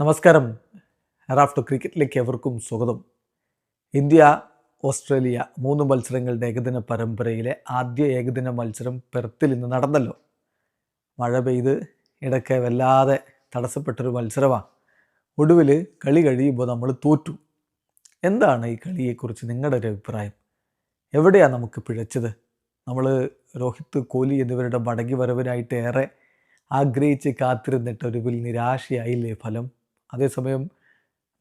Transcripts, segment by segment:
നമസ്കാരം. റാഫ്റ്റർ ക്രിക്കറ്റിലേക്ക് എവർക്കും സ്വാഗതം. India Australia മൂന്ന് മത്സരങ്ങളുടെ ഏകദിന പരമ്പരയിലെ ആദ്യ ഏകദിന മത്സരം പെർത്തിൽ ഇന്ന് നടന്നല്ലോ. മഴ പെയ്ത് ഇടയ്ക്ക് വല്ലാതെ തടസ്സപ്പെട്ടൊരു മത്സരമാണ് ഒടുവിൽ കളി കഴിയുമ്പോൾ നമ്മൾ തോറ്റു. എന്താണ് ഈ കളിയെക്കുറിച്ച് നിങ്ങളുടെ ഒരു അഭിപ്രായം? എവിടെയാണ് നമുക്ക് പിഴച്ചത്? നമ്മൾ രോഹിത് കോഹ്ലി എന്നിവരുടെ മടങ്ങി വരവിനായിട്ട് ഏറെ ആഗ്രഹിച്ച് കാത്തിരുന്നിട്ട് ഒടുവിൽ നിരാശയായില്ലേ ഫലം? അതേസമയം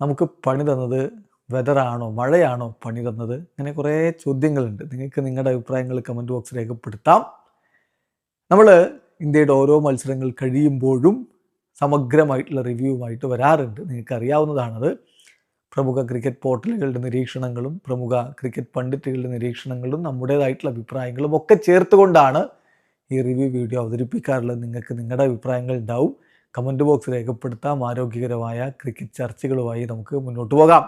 നമുക്ക് പണി തന്നത് വെതറാണോ മഴയാണോ പണി തന്നത് അങ്ങനെ കുറേ ചോദ്യങ്ങളുണ്ട്. നിങ്ങൾക്ക് നിങ്ങളുടെ അഭിപ്രായങ്ങൾ കമന്റ് ബോക്സ് രേഖപ്പെടുത്താം. നമ്മൾ ഇന്ത്യയുടെ ഓരോ മത്സരങ്ങൾ കഴിയുമ്പോഴും സമഗ്രമായിട്ടുള്ള റിവ്യൂവുമായിട്ട് വരാറുണ്ട്. നിങ്ങൾക്ക് അറിയാവുന്നതാണത്. പ്രമുഖ ക്രിക്കറ്റ് പോർട്ടലുകളുടെ നിരീക്ഷണങ്ങളും പ്രമുഖ ക്രിക്കറ്റ് പണ്ഡിറ്റുകളുടെ നിരീക്ഷണങ്ങളും നമ്മുടേതായിട്ടുള്ള അഭിപ്രായങ്ങളും ഒക്കെ ചേർത്തുകൊണ്ടാണ് ഈ റിവ്യൂ വീഡിയോ അവതരിപ്പിക്കാറുള്ളത്. നിങ്ങൾക്ക് നിങ്ങളുടെ അഭിപ്രായങ്ങൾ ഉണ്ടാവും. കമന്റ് ബോക്സ് രേഖപ്പെടുത്താം. ആരോഗ്യകരമായ ക്രിക്കറ്റ് ചർച്ചകളുമായി നമുക്ക് മുന്നോട്ട് പോകാം.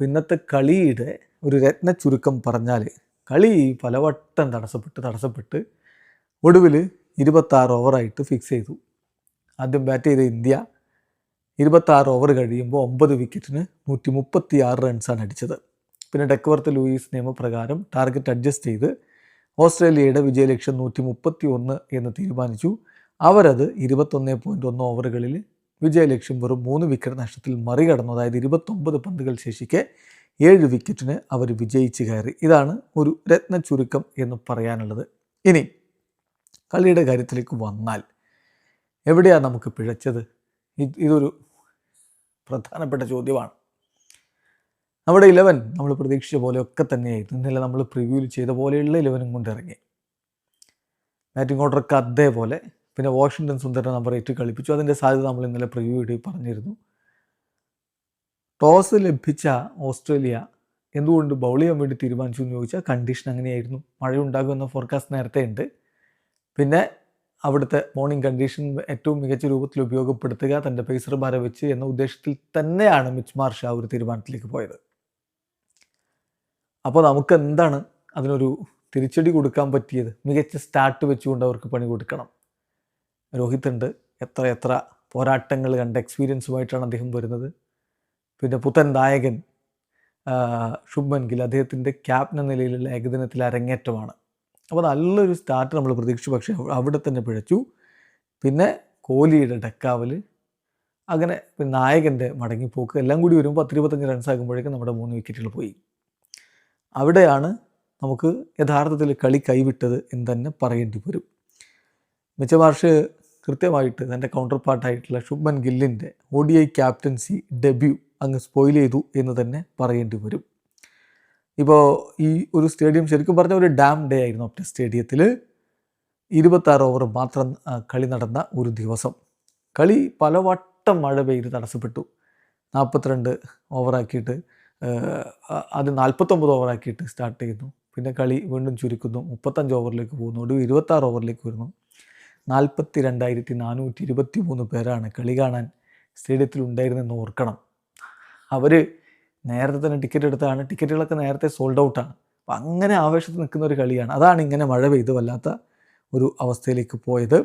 ഇന്നത്തെ കളിയുടെ ഒരു രത്ന ചുരുക്കം പറഞ്ഞാൽ കളി പലവട്ടം തടസ്സപ്പെട്ട് തടസ്സപ്പെട്ട് ഒടുവിൽ ഇരുപത്താറ് ഓവറായിട്ട് ഫിക്സ് ചെയ്തു. ആദ്യം ബാറ്റ് ചെയ്ത ഇന്ത്യ ഇരുപത്താറ് ഓവർ കഴിയുമ്പോൾ ഒമ്പത് വിക്കറ്റിന് നൂറ്റി മുപ്പത്തി ആറ് റൺസാണ് അടിച്ചത്. പിന്നെ ഡെക്വർത്ത് ലൂയിസ് നിയമപ്രകാരം ടാർഗറ്റ് അഡ്ജസ്റ്റ് ചെയ്ത് ഓസ്ട്രേലിയയുടെ വിജയലക്ഷ്യം നൂറ്റി മുപ്പത്തി ഒന്ന് എന്ന് തീരുമാനിച്ചു. അവരത് ഇരുപത്തൊന്ന് പോയിന്റ് ഒന്ന് ഓവറുകളിൽ വിജയലക്ഷ്യം വെറും മൂന്ന് വിക്കറ്റ് നഷ്ടത്തിൽ മറികടന്നു. അതായത് ഇരുപത്തൊമ്പത് പന്തുകൾ ശേഷിക്കെ ഏഴ് വിക്കറ്റിന് അവർ വിജയിച്ച് കയറി. ഇതാണ് ഒരു രത്ന ചുരുക്കം എന്ന് പറയാനുള്ളത്. ഇനി കളിയുടെ കാര്യത്തിലേക്ക് വന്നാൽ എവിടെയാണ് നമുക്ക് പിഴച്ചത്? ഇത് ഇതൊരു പ്രധാനപ്പെട്ട ചോദ്യമാണ്. നമ്മുടെ ഇലവൻ നമ്മൾ പ്രതീക്ഷിച്ച പോലെയൊക്കെ തന്നെയായിരുന്നു. ഇന്നലെ നമ്മൾ പ്രിവ്യൂവിൽ ചെയ്ത പോലെയുള്ള ഇലവനും കൊണ്ടിറങ്ങി ബാറ്റിംഗ് ഓർഡറൊക്കെ അതേപോലെ പിന്നെ വാഷിങ്ടൺ സുന്ദര നമ്പർ എയ്റ്റ് കളിപ്പിച്ചു. അതിന്റെ സാധ്യത നമ്മൾ ഇന്നലെ പ്രിവ്യൂ ഇടി പറഞ്ഞിരുന്നു. ടോസ് ലഭിച്ച ഓസ്ട്രേലിയ എന്തുകൊണ്ട് ബൗൾ ചെയ്യാൻ വേണ്ടി തീരുമാനിച്ചു എന്ന് ചോദിച്ചാൽ കണ്ടീഷൻ അങ്ങനെയായിരുന്നു. മഴയുണ്ടാകുമെന്ന ഫോർകാസ്റ്റ് നേരത്തെ ഉണ്ട്. പിന്നെ അവിടുത്തെ മോർണിംഗ് കണ്ടീഷൻ ഏറ്റവും മികച്ച രൂപത്തിൽ ഉപയോഗപ്പെടുത്തുക തന്റെ പേസർ ഭാരം വെച്ച് എന്ന ഉദ്ദേശത്തിൽ തന്നെയാണ് മിച്ച് മാർഷ് ഒരു തീരുമാനത്തിലേക്ക് പോയത്. അപ്പോൾ നമുക്ക് എന്താണ് അതിനൊരു തിരിച്ചടി കൊടുക്കാൻ പറ്റിയത്? മികച്ച സ്റ്റാർട്ട് വെച്ചുകൊണ്ട് അവർക്ക് പണി കൊടുക്കണം. രോഹിത് ഉണ്ട് എത്ര എത്ര പോരാട്ടങ്ങൾ കണ്ട എക്സ്പീരിയൻസുമായിട്ടാണ് അദ്ദേഹം വരുന്നത്. പിന്നെ പുത്തൻ നായകൻ ശുഭൻ ഗിൽ അദ്ദേഹത്തിന്റെ ക്യാപ്റ്റൻ എന്ന നിലയിലുള്ള ഏകദിനത്തിൽ അരങ്ങേറ്റമാണ്. അപ്പോൾ നല്ലൊരു സ്റ്റാർട്ട് നമ്മൾ പ്രതീക്ഷിച്ചു. പക്ഷേ അവിടെ തന്നെ പിഴച്ചു. പിന്നെ കോഹ്ലിയുടെ ഡക്കാവൽ അങ്ങനെ പിന്നെ നായകന്റെ മടങ്ങിപ്പോക്ക് എല്ലാം കൂടി വരുമ്പോൾ പത്തിരുപത്തഞ്ച് റൺസ് ആകുമ്പോഴേക്കും നമ്മുടെ മൂന്ന് വിക്കറ്റുകൾ പോയി. അവിടെയാണ് നമുക്ക് യഥാർത്ഥത്തിൽ കളി കൈവിട്ടത് എന്ന് തന്നെ പറയേണ്ടി വരും. മിച്ചമാർഷ് കൃത്യമായിട്ട് തന്റെ കൗണ്ടർ പാർട്ടായിട്ടുള്ള Shubman ഗില്ലിന്റെ O D I captaincy debut അങ്ങ് സ്പോയിൽ ചെയ്തു എന്ന് തന്നെ പറയേണ്ടി വരും. ഇപ്പോൾ ഈ ഒരു സ്റ്റേഡിയം ശരിക്കും പറഞ്ഞ ഒരു ഡാം ഡേ ആയിരുന്നു ഒറ്റ സ്റ്റേഡിയത്തിൽ ഇരുപത്താറ് ഓവർ മാത്രം കളി നടന്ന ഒരു ദിവസം. കളി പലവട്ടം മഴ പെയ്ത് തടസ്സപ്പെട്ടു. നാൽപ്പത്തിരണ്ട് ഓവറാക്കിയിട്ട് അത് നാൽപ്പത്തൊമ്പത് ഓവറാക്കിയിട്ട് സ്റ്റാർട്ട് ചെയ്യുന്നു. പിന്നെ കളി വീണ്ടും ചുരുക്കുന്നു. മുപ്പത്തഞ്ച് ഓവറിലേക്ക് പോകുന്നു. ഒടുവിൽ ഇരുപത്താറ് ഓവറിലേക്ക് വരുന്നു. നാൽപ്പത്തി രണ്ടായിരത്തി നാനൂറ്റി ഇരുപത്തി മൂന്ന് പേരാണ് കളി കാണാൻ സ്റ്റേഡിയത്തിൽ ഉണ്ടായിരുന്നെന്ന് ഓർക്കണം. അവർ നേരത്തെ തന്നെ ടിക്കറ്റ് എടുത്താണ്. ടിക്കറ്റുകളൊക്കെ നേരത്തെ സോൾഡ് ഔട്ടാണ് അപ്പം അങ്ങനെ ആവേശത്തിൽ നിൽക്കുന്ന ഒരു കളിയാണ്. അതാണ് ഇങ്ങനെ മഴ പെയ്ത് വല്ലാത്ത ഒരു അവസ്ഥയിലേക്ക് പോയത്.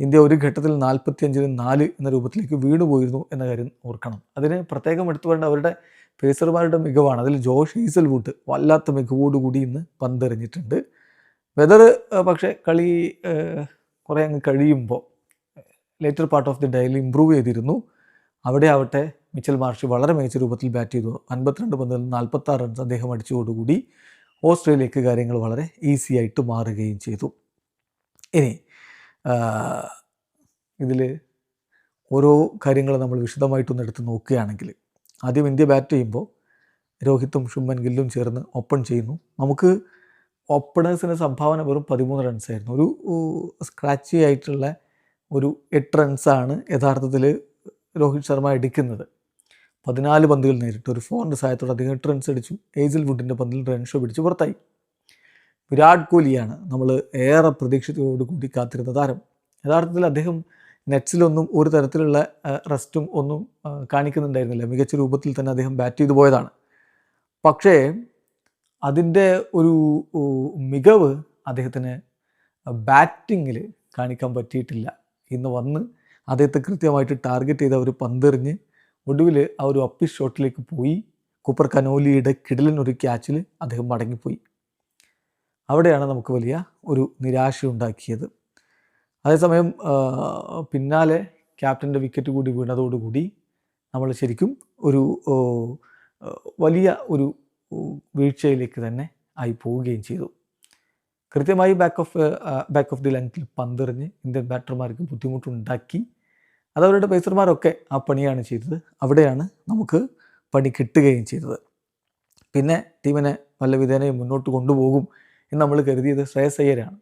ഇന്ത്യ ഒരു ഘട്ടത്തിൽ നാൽപ്പത്തിയഞ്ചിന് നാല് എന്ന രൂപത്തിലേക്ക് വീണു പോയിരുന്നു എന്ന കാര്യം ഓർക്കണം. അതിന് പ്രത്യേകം എടുത്തു വേണ്ട അവരുടെ പേസർമാരുടെ മികവാണ്. അതിൽ ജോഷ് ഈസൽ ഹീസൽവുഡ് വല്ലാത്ത മികവോടുകൂടി ഇന്ന് പന്തെറിഞ്ഞിട്ടുണ്ട്. വെതർ പക്ഷേ കളി കുറേ അങ്ങ് കഴിയുമ്പോൾ ലേറ്റർ പാർട്ട് ഓഫ് ദി ഡേയിൽ ഇമ്പ്രൂവ് ചെയ്തിരുന്നു. അവിടെ ആവട്ടെ മിച്ചൽ മാർഷ് വളരെ മികച്ച രൂപത്തിൽ ബാറ്റ് ചെയ്തു. അൻപത്തിരണ്ട് പന്തിൽ നാൽപ്പത്താറ് റൺസ് അദ്ദേഹം അടിച്ചതോടുകൂടി ഓസ്ട്രേലിയക്ക് കാര്യങ്ങൾ വളരെ ഈസി ആയിട്ട് മാറുകയും ചെയ്തു. ഇനി ഇതിൽ ഓരോ കാര്യങ്ങൾ നമ്മൾ വിശദമായിട്ടൊന്ന് എടുത്ത് നോക്കുകയാണെങ്കിൽ ആദ്യം ഇന്ത്യ ബാറ്റ് ചെയ്യുമ്പോൾ രോഹിത്തും ഷുമ്മൻ ഗില്ലും ചേർന്ന് ഓപ്പൺ ചെയ്യുന്നു. നമുക്ക് ഓപ്പണേഴ്സിന് സംഭാവന വെറും പതിമൂന്ന് റൺസായിരുന്നു ഒരു സ്ക്രാച്ചി ആയിട്ടുള്ള ഒരു എട്ട് റൺസാണ് യഥാർത്ഥത്തിൽ രോഹിത് ശർമ്മ എടുക്കുന്നത്. പതിനാല് പന്തുകൾ നേരിട്ട്. ഒരു ഫോറിന്റെ സഹായത്തോടെ അധികം എട്ട് റൺസ് അടിച്ചു. ഏസിൽ വുഡിന്റെ പന്തിൽ റൺഷോ പിടിച്ച് പുറത്തായി. വിരാട് കോഹ്ലിയാണ് നമ്മൾ ഏറെ പ്രതീക്ഷയോട് കൂടി കാത്തിരുന്ന താരം. യഥാർത്ഥത്തിൽ അദ്ദേഹം നെറ്റ്സിലൊന്നും ഒരു തരത്തിലുള്ള റെസ്റ്റും ഒന്നും കാണിക്കുന്നുണ്ടായിരുന്നില്ല. മികച്ച രൂപത്തിൽ തന്നെ അദ്ദേഹം ബാറ്റ് ചെയ്തു പോയതാണ്. പക്ഷേ അതിന്റെ ഒരു മികവ് അദ്ദേഹത്തിന് ബാറ്റിങ്ങിൽ കാണിക്കാൻ പറ്റിയിട്ടില്ല. ഇന്ന് വന്ന് അദ്ദേഹത്തെ കൃത്യമായിട്ട് ടാർഗറ്റ് ചെയ്ത് അവർ പന്തെറിഞ്ഞ് ഒടുവിൽ ആ ഒരു അപ്പി ഷോട്ടിലേക്ക് പോയി. കൂപ്പർ കനോലിയുടെ കിടലിനൊരു ക്യാച്ചിൽ അദ്ദേഹം മടങ്ങിപ്പോയി. അവിടെയാണ് നമുക്ക് വലിയ ഒരു നിരാശ ഉണ്ടാക്കിയത്. അതേസമയം പിന്നാലെ ക്യാപ്റ്റന്റെ വിക്കറ്റ് കൂടി വീണതോടുകൂടി നമ്മൾ ശരിക്കും ഒരു വലിയ ഒരു വീഴ്ചയിലേക്ക് തന്നെ ആയി പോവുകയും ചെയ്തു. കൃത്യമായി back of back of the ലെങ്ത്തിൽ പന്തെറിഞ്ഞ് ഇന്ത്യൻ ബാറ്റർമാർക്ക് ബുദ്ധിമുട്ടുണ്ടാക്കി. അതവരുടെ പേസർമാരൊക്കെ ആ പണിയാണ് ചെയ്തത്. അവിടെയാണ് നമുക്ക് പണി കിട്ടുകയും ചെയ്തത്. പിന്നെ ടീമിനെ നല്ല വിധേനയും മുന്നോട്ട് കൊണ്ടുപോകും എന്ന് നമ്മൾ കരുതിയത് ശ്രേയസ് അയ്യരാണ്.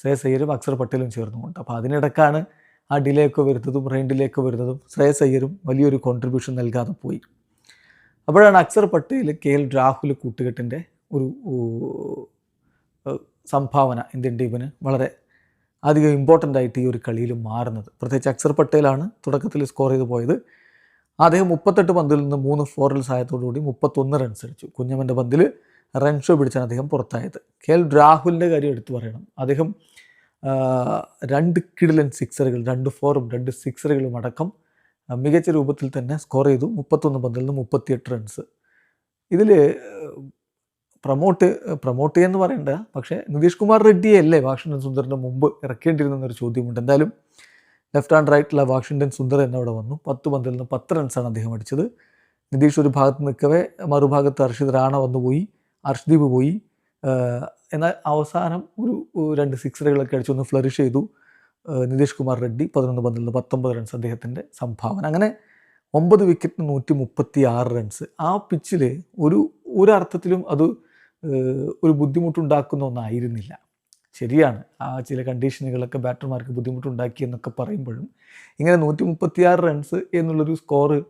ശ്രേയസ് അയ്യരും അക്സർ പട്ടേലും ചേർന്നുകൊണ്ട് അപ്പോൾ അതിനിടക്കാണ് ആ ഡിലേ ഒക്കെ വരുന്നതും റെയിൻ ഡിലേ ഒക്കെ വരുന്നതും ശ്രേയസ് അയ്യരും വലിയൊരു കോൺട്രിബ്യൂഷൻ നൽകാതെ പോയി. അപ്പോഴാണ് അക്സർ പട്ടേൽ കെ എൽ രാഹുൽ കൂട്ടുകെട്ടിന്റെ ഒരു സംഭാവന ഇന്ത്യൻ ടീമിന് വളരെ അധികം ഇമ്പോർട്ടന്റ് ആയിട്ട് ഈ ഒരു കളിയിൽ മാറുന്നത്. പ്രത്യേകിച്ച് അക്സർ പട്ടേലാണ് തുടക്കത്തിൽ സ്കോർ ചെയ്ത് പോയത്. അദ്ദേഹം മുപ്പത്തെട്ട് പന്തിൽ നിന്ന് മൂന്ന് ഫോറിൽ സഹായത്തോടുകൂടി മുപ്പത്തൊന്ന് റൺസ് അടിച്ചു. കുഞ്ഞമ്മന്റെ പന്തിൽ റൺ ഷോ പിടിച്ചാണ് അദ്ദേഹം പുറത്തായത്. കെ എൽ രാഹുലിന്റെ കാര്യം എടുത്തു പറയണം. അദ്ദേഹം രണ്ട് കിഡിലൻ സിക്സറുകൾ രണ്ട് ഫോറും രണ്ട് സിക്സറുകളും അടക്കം മികച്ച രൂപത്തിൽ തന്നെ സ്കോർ ചെയ്തു മുപ്പത്തൊന്ന് പന്തിൽ നിന്ന് മുപ്പത്തിയെട്ട് റൺസ് ഇതിൽ പ്രൊമോട്ട് പ്രൊമോട്ട് എന്ന് പറയണ്ട. പക്ഷേ നിതീഷ് കുമാർ റെഡ്ഡിയെ അല്ലേ വാഷിംഗ്ടൺ സുന്ദറിന്റെ മുമ്പ് ഇറക്കേണ്ടിയിരുന്നൊരു ചോദ്യമുണ്ട് എന്തായാലും ലെഫ്റ്റ് ഹാൻഡ് റൈറ്റിലുള്ള വാഷിംഗ്ടൺ സുന്ദർ എന്നെ അവിടെ വന്നു. പത്ത് പന്തിൽ നിന്ന് പത്ത് റൺസാണ് അദ്ദേഹം അടിച്ചത്. നിതീഷ് ഒരു ഭാഗത്ത് നിൽക്കവേ മറുഭാഗത്ത് അർഷിദ് റാണ വന്നു പോയി അർഷ്ദീപ് പോയി. എന്നാൽ അവസാനം ഒരു രണ്ട് സിക്സറുകളൊക്കെ അടിച്ചൊന്ന് ഫ്ലറിഷ് ചെയ്തു. നിതീഷ് കുമാർ റെഡ്ഡി പതിനൊന്ന് പന്തിൽ നിന്ന് പത്തൊമ്പത് റൺസ് അദ്ദേഹത്തിന്റെ സംഭാവന. അങ്ങനെ ഒമ്പത് വിക്കറ്റിന് നൂറ്റി മുപ്പത്തി ആറ് റൺസ് ആ പിച്ചിൽ ഒരു ഒരർത്ഥത്തിലും അത് ഒരു ബുദ്ധിമുട്ടുണ്ടാക്കുന്ന ഒന്നായിരുന്നില്ല. ശരിയാണ്. ആ ചില കണ്ടീഷനുകളൊക്കെ ബാറ്റർമാർക്ക് ബുദ്ധിമുട്ടുണ്ടാക്കി എന്നൊക്കെ പറയുമ്പോഴും ഇങ്ങനെ നൂറ്റി മുപ്പത്തിയാറ് റൺസ് എന്നുള്ളൊരു സ്കോറ്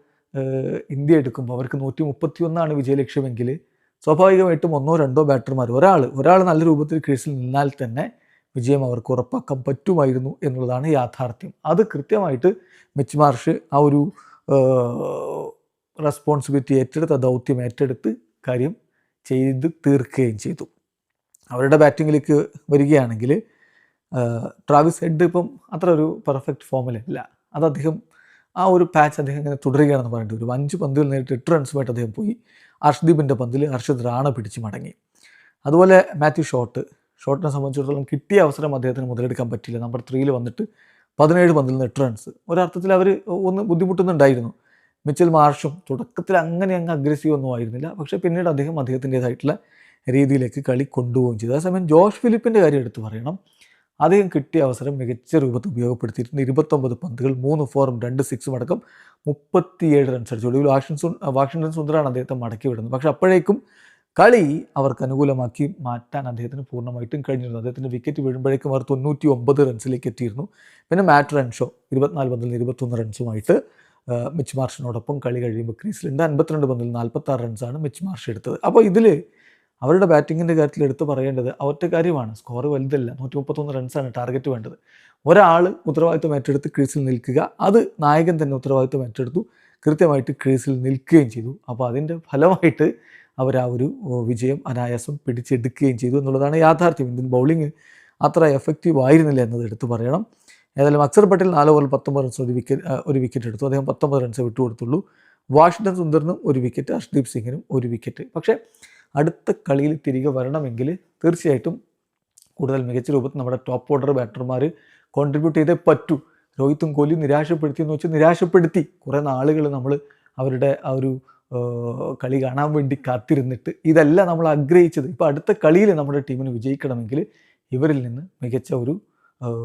ഇന്ത്യ എടുക്കുമ്പോൾ അവർക്ക് നൂറ്റി മുപ്പത്തി ഒന്നാണ് വിജയലക്ഷ്യമെങ്കിൽ സ്വാഭാവികമായിട്ടും ഒന്നോ രണ്ടോ ബാറ്റർമാർ ഒരാൾ ഒരാൾ നല്ല രൂപത്തിൽ ക്രീസിൽ നിന്നാൽ തന്നെ വിജയം അവർക്ക് ഉറപ്പാക്കാൻ പറ്റുമായിരുന്നു എന്നുള്ളതാണ് യാഥാർത്ഥ്യം. അത് കൃത്യമായിട്ട് മിച്ച് മാർഷ് ആ ഒരു റെസ്പോൺസിബിലിറ്റി ഏറ്റെടുത്ത് ദൗത്യം ഏറ്റെടുത്ത് കാര്യം ചെയ്ത് തീർക്കുകയും ചെയ്തു. അവരുടെ ബാറ്റിങ്ങിലേക്ക് വരികയാണെങ്കിൽ ട്രാവിസ് ഹെഡ് ഇപ്പം അത്ര ഒരു പെർഫെക്റ്റ് ഫോമിലല്ല അത് അദ്ദേഹം ആ ഒരു പാച്ച് അദ്ദേഹം ഇങ്ങനെ തുടരുകയാണെന്ന് പറയേണ്ടി ഒരു അഞ്ച് പന്തുകൾ നേരിട്ട് എട്ട് റൺസുമായിട്ട് അദ്ദേഹം പോയി. അർഷ്ദീപിന്റെ പന്തിൽ ഹർഷദ് റാണ പിടിച്ച് മടങ്ങി. അതുപോലെ മാത്യു ഷോട്ട് ഷോട്ടിനെ സംബന്ധിച്ചിടത്തോളം കിട്ടിയ അവസരം അദ്ദേഹത്തിന് മുതലെടുക്കാൻ പറ്റില്ല നമ്പർ ത്രീയിൽ വന്നിട്ട് പതിനേഴ് പന്തിൽ നിന്ന് എട്ട് റൺസ് ഒരർത്ഥത്തിൽ അവർ ഒന്ന് ബുദ്ധിമുട്ടുന്നുണ്ടായിരുന്നു. മിച്ചൽ മാർഷും തുടക്കത്തിൽ അങ്ങനെ അങ്ങ് അഗ്രസീവ് ഒന്നും ആയിരുന്നില്ല. പക്ഷേ പിന്നീട് അദ്ദേഹം അദ്ദേഹത്തിന്റെതായിട്ടുള്ള രീതിയിലേക്ക് കളി കൊണ്ടുപോവുകയും ചെയ്തു. അതേസമയം ജോഷ് ഫിലിപ്പിന്റെ കാര്യം എടുത്തു പറയണം. അദ്ദേഹം കിട്ടിയ അവസരം മികച്ച രൂപത്തിൽ ഉപയോഗപ്പെടുത്തിയിട്ടുണ്ട്. ഇരുപത്തൊമ്പത് പന്തുകൾ മൂന്ന് ഫോറും രണ്ട് സിക്സും അടക്കം മുപ്പത്തിയേഴ് റൺസ് അടിച്ചു. ഒടുവിൽ വാഷിംഗ് സു വാഷിംഗ്ടൺ സുന്ദറാണ് അദ്ദേഹത്തെ മടക്കി വിടുന്നത്. പക്ഷേ അപ്പോഴേക്കും കളി അവർക്ക് അനുകൂലമാക്കി മാറ്റാൻ അദ്ദേഹത്തിന് പൂർണമായിട്ടും കഴിഞ്ഞിരുന്നു. അദ്ദേഹത്തിന്റെ വിക്കറ്റ് വീഴുമ്പോഴേക്കും അവർ തൊണ്ണൂറ്റി ഒമ്പത് റൺസിലേക്ക് എത്തിയിരുന്നു. പിന്നെ മാറ്റ് റൺഷോ ഇരുപത്തിനാല് പന്തിൽ ഇരുപത്തൊന്ന് റൺസുമായിട്ട് മിച്ച് മാർഷിനോടൊപ്പം കളി കഴിയുമ്പോൾ ക്രീസിലുണ്ട്. അൻപത്തിരണ്ട് പന്തിൽ നാൽപ്പത്താറ് റൺസാണ് മിച്ച് മാർഷ് എടുത്തത്. അപ്പോൾ ഇതിൽ അവരുടെ ബാറ്റിങ്ങിന്റെ കാര്യത്തിൽ എടുത്ത് പറയേണ്ടത് ഒറ്റ കാര്യമാണ്. സ്കോർ വലുതല്ല. നൂറ്റി മുപ്പത്തൊന്ന് റൺസാണ് ടാർഗറ്റ് വേണ്ടത്. ഒരാൾ ഉത്തരവാദിത്വം ഏറ്റെടുത്ത് ക്രീസിൽ നിൽക്കുക. അത് നായകൻ തന്നെ ഉത്തരവാദിത്വം ഏറ്റെടുത്തു. കൃത്യമായിട്ട് ക്രീസിൽ നിൽക്കുകയും ചെയ്തു. അപ്പോൾ അതിന്റെ ഫലമായിട്ട് അവർ ആ ഒരു വിജയം അനായാസം പിടിച്ചെടുക്കുകയും ചെയ്തു എന്നുള്ളതാണ് യാഥാർത്ഥ്യം. ഇന്ത്യൻ ബൗളിംഗ് അത്ര എഫക്റ്റീവ് ആയിരുന്നില്ല എന്നത് എടുത്തു പറയണം. ഏതായാലും അക്സർ പട്ടേൽ നാല് ഓവറിൽ പത്തൊമ്പത് റൺസ് ഒരു വിക്കറ്റ് ഒരു വിക്കറ്റ് എടുത്തു. അദ്ദേഹം പത്തൊമ്പത് റൺസ് വിട്ടുകൊടുത്തുള്ളൂ വാഷിംഗ്ടൺ സുന്ദറിനും ഒരു വിക്കറ്റ് ഹർഷ്ദീപ് സിംഗിനും ഒരു വിക്കറ്റ് പക്ഷേ അടുത്ത കളിയിൽ തിരികെ വരണമെങ്കിൽ തീർച്ചയായിട്ടും കൂടുതൽ മികച്ച രൂപത്തിൽ നമ്മുടെ ടോപ്പ് ഓർഡർ ബാറ്റർമാർ കോൺട്രിബ്യൂട്ട് ചെയ്തേ പറ്റൂ. രോഹിത്തും കോഹ്ലിയും നിരാശപ്പെടുത്തി എന്ന് വെച്ചാൽ നിരാശപ്പെടുത്തി. കുറേ നാളുകൾ നമ്മൾ അവരുടെ ആ ഒരു കളി കാണാൻ വേണ്ടി കാത്തിരുന്നിട്ട് ഇതല്ല നമ്മൾ ആഗ്രഹിച്ചത്. ഇപ്പോൾ അടുത്ത കളിയിൽ നമ്മുടെ ടീമിന് വിജയിക്കണമെങ്കിൽ ഇവരിൽ നിന്ന് മികച്ച ഒരു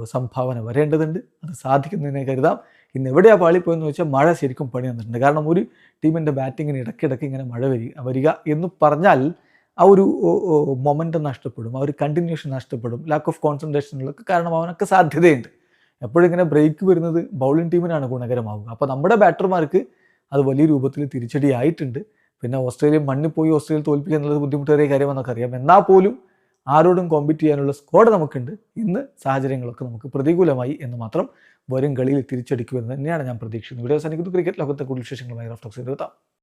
സംഭാവന വരേണ്ടതുണ്ട്. അത് സാധിക്കുന്നതിനെ കരുതാം. ഇന്ന് എവിടെയാണ് പാളിപ്പോയെന്ന് വെച്ചാൽ മഴ ശരിക്കും പണി വന്നിട്ടുണ്ട് കാരണം ഒരു ടീമിന്റെ ബാറ്റിങ്ങിന് ഇടയ്ക്കിടയ്ക്ക് ഇങ്ങനെ മഴ വരിക വരിക എന്ന് പറഞ്ഞാൽ ആ ഒരു മൊമെന്റം നഷ്ടപ്പെടും. ആ ഒരു കണ്ടിന്യൂഷൻ നഷ്ടപ്പെടും. ലാക്ക് ഓഫ് കോൺസെൻട്രേഷനുകളൊക്കെ കാരണമാവാനൊക്കെ സാധ്യതയുണ്ട്. എപ്പോഴും ഇങ്ങനെ ബ്രേക്ക് വരുന്നത് ബൗളിംഗ് ടീമിനാണ് ഗുണകരമാവുക. അപ്പോൾ നമ്മുടെ ബാറ്റർമാർക്ക് അത് വലിയ രൂപത്തിൽ തിരിച്ചടിയായിട്ടുണ്ട്. പിന്നെ ഓസ്ട്രേലിയ മണ്ണിൽ പോയി ഓസ്ട്രേലിയ തോൽപ്പിക്കുക എന്നുള്ളത് ബുദ്ധിമുട്ടേറിയ കാര്യമെന്നൊക്കെ അറിയാം. എന്നാൽ പോലും ആരോടും കോമ്പീറ്റ് ചെയ്യാനുള്ള സ്കോഡ് നമുക്കുണ്ട്. ഇന്ന് സാഹചര്യങ്ങളൊക്കെ നമുക്ക് പ്രതികൂലമായി എന്ന് മാത്രം വരും കളിയിൽ തിരിച്ചടിക്കുമെന്ന് തന്നെയാണ് ഞാൻ പ്രതീക്ഷിക്കുന്നത്. വീഡിയോ അവസാനിക്കുന്നു. ക്രിക്കറ്റ് ലോകത്തെ കൂടുതൽ വിശേഷങ്ങളുമായി റഫ്റ്റോക്സ് എത്താം.